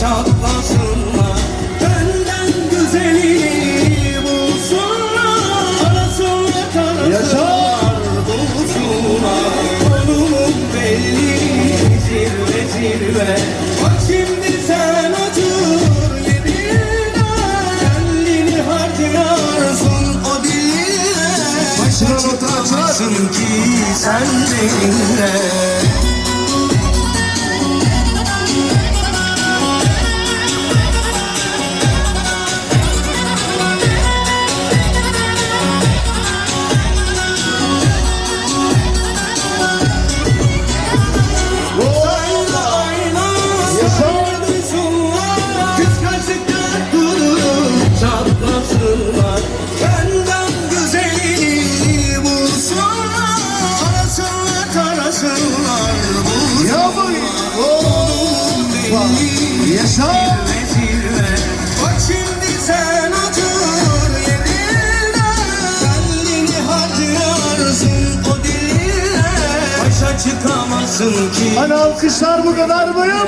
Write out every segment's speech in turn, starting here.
çatlasınlar. Benden güzeli bulsunlar. Arasınlar karasınlar bulsunlar. Konumun belli zirve zirve. Bak şimdi sen otur yerine Kendini harcayarsın o diline Başını tutacaksın ki sen benimle. Benden güzelini bulsunlar. Arasınlar tarasınlar bulsunlar Oğlum benim. Yaşa. zirve zirve Bak şimdi sen otur yerine. Kendini harcıyorsun o diline. Başa çıkamazsın ki. Hani alkışlar bu kadar mı ya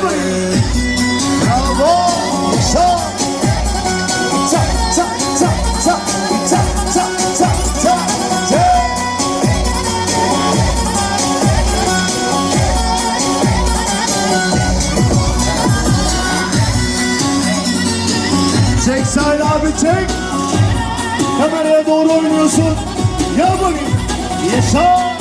Çek Salih abi çek. Kameraya doğru oynuyorsun. Ya bakayım. Yaşa.